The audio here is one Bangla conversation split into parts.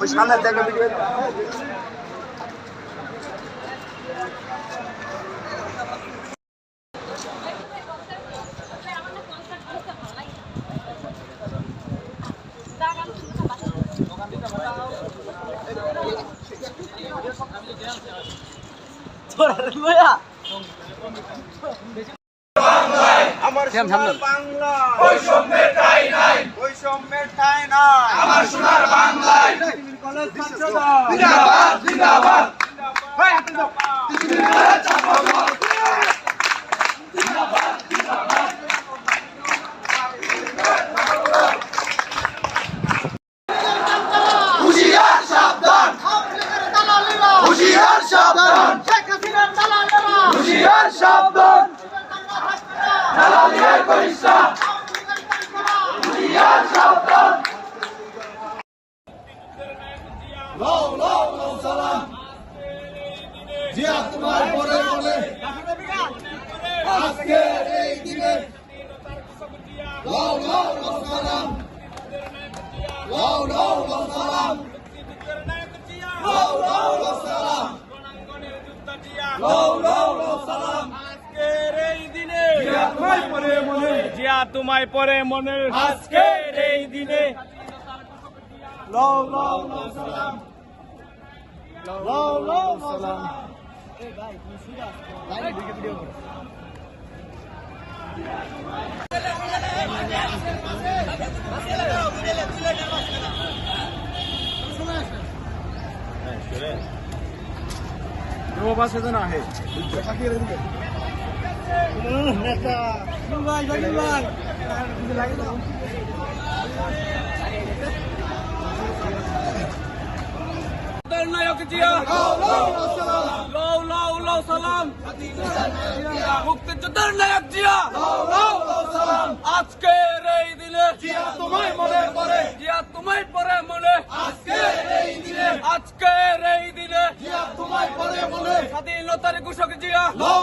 ওই সামনে দেখা ভিডিও আমার বাংলা। বৈষম্যের ঠাই নাই। বৈষম্যের ঠাই নাই আমার সোনার বাংলায়। জিন্দাবাদ জিন্দাবাদ। সাবধান। দালালিয়ার করিস না হুশিয়ার সাবধান। লও লও লও সালাম জিয়া তোমার পরে বলে আজকের এই দিনে লও লও লও সালাম লও লও লও সালাম লও লও লও সালাম লও লও লও সালাম আজকের এই দিনে জিয়া তোমার পরে মনে জিয়া তোমায় পরে মনে আজকের এই দিনে লাও লাও লাও সালাম লাও লাও সালাম এ ভাই তুমি সুজা লাইনে দিকে ভিডিও করো পাশে যেন আহে লাগে না নায়ক জিয়া। লও লও লও সালাম। মুক্তিযোদ্ধার নায়ক জিয়া। আজকের এই দিনে জিয়া তোমায় মনে করে জিয়া তোমায় পরে মনে। আজকের এই দিনে আজকের এই দিনে জিয়া তোমায় পরে মনে। স্বাধীনতার ঘোষক জিয়া। লও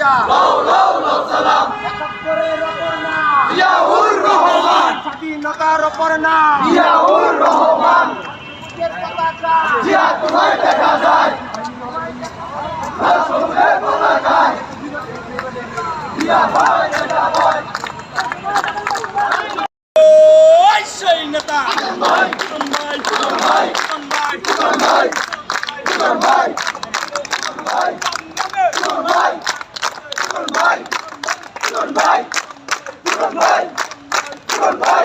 নায়ক জিয়া একাত্তরের অপর নাম স্বাধীনতার অপর নাম মুক্তির পতাকা ওই সেই নেতা ভাই ভাই ভাই ভাই ভাই